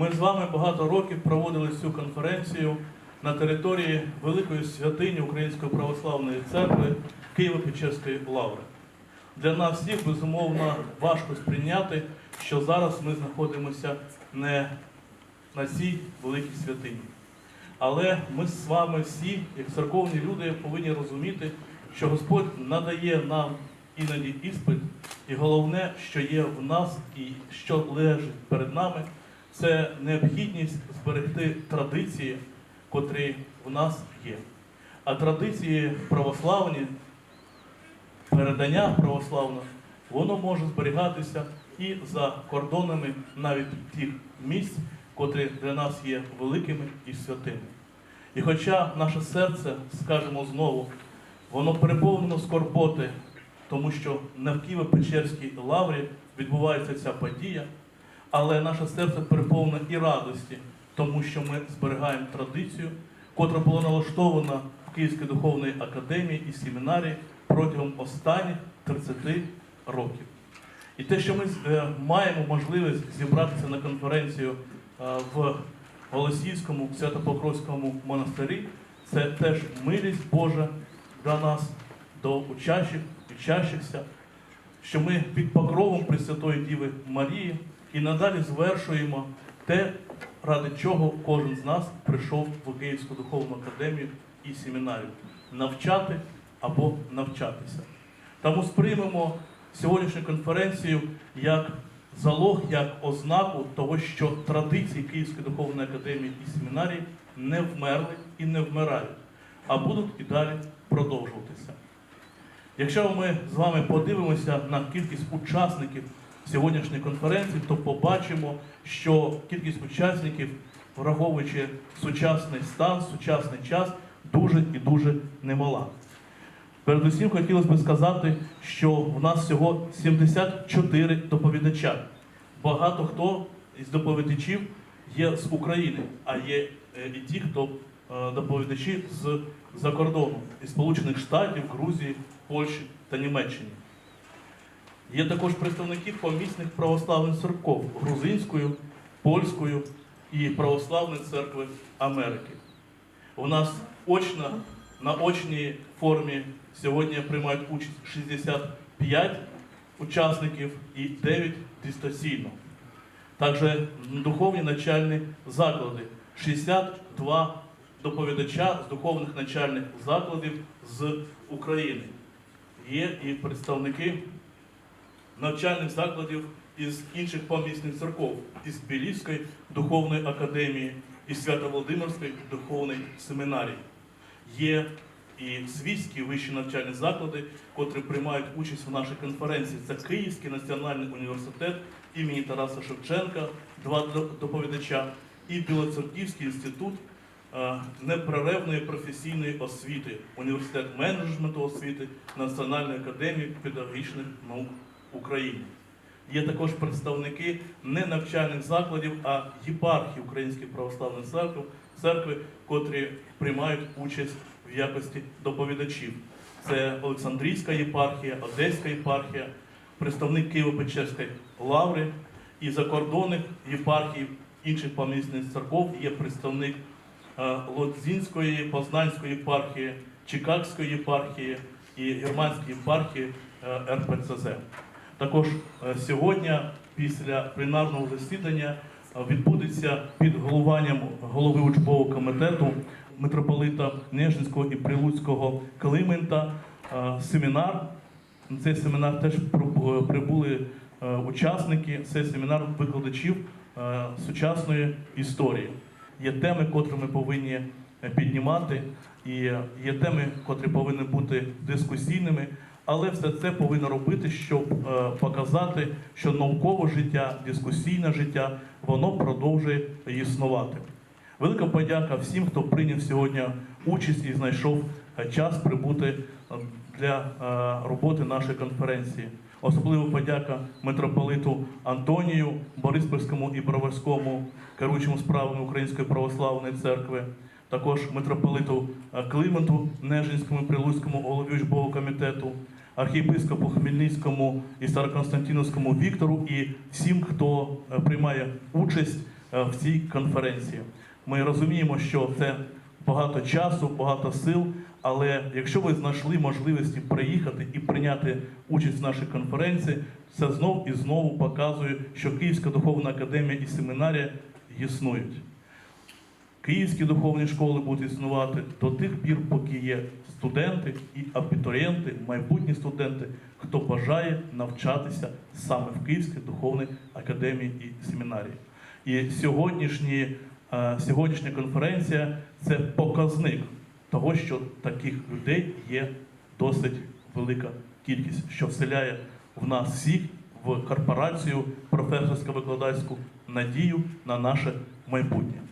Ми з вами багато років проводили цю конференцію на території Великої святині Української православної церкви Києво-Печерської лаври. Для нас всіх безумовно важко сприйняти, що зараз ми знаходимося не на цій великій святині. Але ми з вами всі, як церковні люди, повинні розуміти, що Господь надає нам іноді іспит, і головне, що є в нас і що лежить перед нами, це необхідність зберегти традиції, котрі в нас є. А традиції православні, передання православного, воно може зберігатися і за кордонами навіть тих місць, котрі для нас є великими і святими. І хоча наше серце, скажемо знову, воно переповнено скорботи, тому що на Києво-Печерській лаврі відбувається ця подія, але наше серце переповнене і радості, тому що ми зберігаємо традицію, котра була налаштована в Київській духовній академії і семінарії протягом останніх 30 років. І те, що ми е, маємо можливість зібратися на конференцію е, в Голосіївському Свято-Покровському монастирі, це теж милість Божа для нас, до учащих, учащихся, що ми під покровом Пресвятої Діви Марії і надалі звершуємо те, ради чого кожен з нас прийшов в Київську духовну академію і семінарію навчати або навчатися. Тому сприймемо сьогоднішню конференцію як залог, як ознаку того, що традиції Київської духовної академії і семінарії не вмерли і не вмирають, а будуть і далі продовжуватися. Якщо ми з вами подивимося на кількість учасників сьогоднішньої конференції, то побачимо, що кількість учасників, враховуючи сучасний стан, сучасний час, дуже і дуже немала. Передусім хотілося б сказати, що в нас всього 74 доповідача. Багато хто із доповідачів є з України, а є е, і ті, хто е, доповідачі з за кордону із Сполучених Штатів, Грузії, Польщі та Німеччини. Є також представники помісних православних церков грузинською, польською і православної церкви Америки. У нас очно, на очній формі сьогодні приймають участь 65 учасників і 9 дистанційно. Також духовні навчальні заклади 62 доповідача з духовних навчальних закладів з України. Є і представники навчальних закладів із інших помісних церков, із Білівської духовної академії, із Свято-Володимирської духовної семінарії. Є і світські вищі навчальні заклади, котрі приймають участь в нашій конференції. Це Київський національний університет імені Тараса Шевченка, два доповідача, і Білоцерківський інститут е, професійної освіти, університет менеджменту освіти Національної академії педагогічних наук України. Є також представники не навчальних закладів, а єпархії Української православної церкви, церкви, котрі приймають участь в якості доповідачів. Це Олександрійська єпархія, Одеська єпархія, представник Києво-Печерської лаври і закордонних єпархій інших помісних церков є представник е, Лодзінської, Познанської єпархії, Чикагської єпархії і Германської єпархії е, РПЦЗ. Також е, сьогодні, після пленарного засідання, е, відбудеться під головуванням голови учбового комітету митрополита Нежинського і Прилуцького Климента е, семінар. На цей семінар теж прибули учасники. Це семінар викладачів сучасної історії. Є теми, котрі ми повинні піднімати, і є теми, котрі повинні бути дискусійними. Але все це повинно робити, щоб е, показати, що наукове життя, дискусійне життя, воно продовжує існувати. Велика подяка всім, хто прийняв сьогодні участь і знайшов е, час прибути е, для роботи нашої конференції. Особливо подяка митрополиту Антонію, Бориспільському і Броварському, керуючому справами Української православної церкви, також митрополиту Клименту, Нежинському і Прилуцькому голові учбового комітету, архієпископу Хмельницькому і Староконстантиновському Віктору і всім, хто е, приймає участь е, в цій конференції. Ми розуміємо, що це багато часу, багато сил, але якщо ви знайшли можливості приїхати і прийняти участь в нашій конференції, це знов і знову показує, що Київська духовна академія і семінарія існують. Київські духовні школи будуть існувати до тих пір, поки є студенти і абітурієнти, майбутні студенти, хто бажає навчатися саме в Київській духовній академії і семінарії. І сьогоднішні, е, сьогоднішня конференція це показник того, що таких людей є досить велика кількість, що вселяє в нас всіх в корпорацію професорсько-викладацьку надію на наше майбутнє.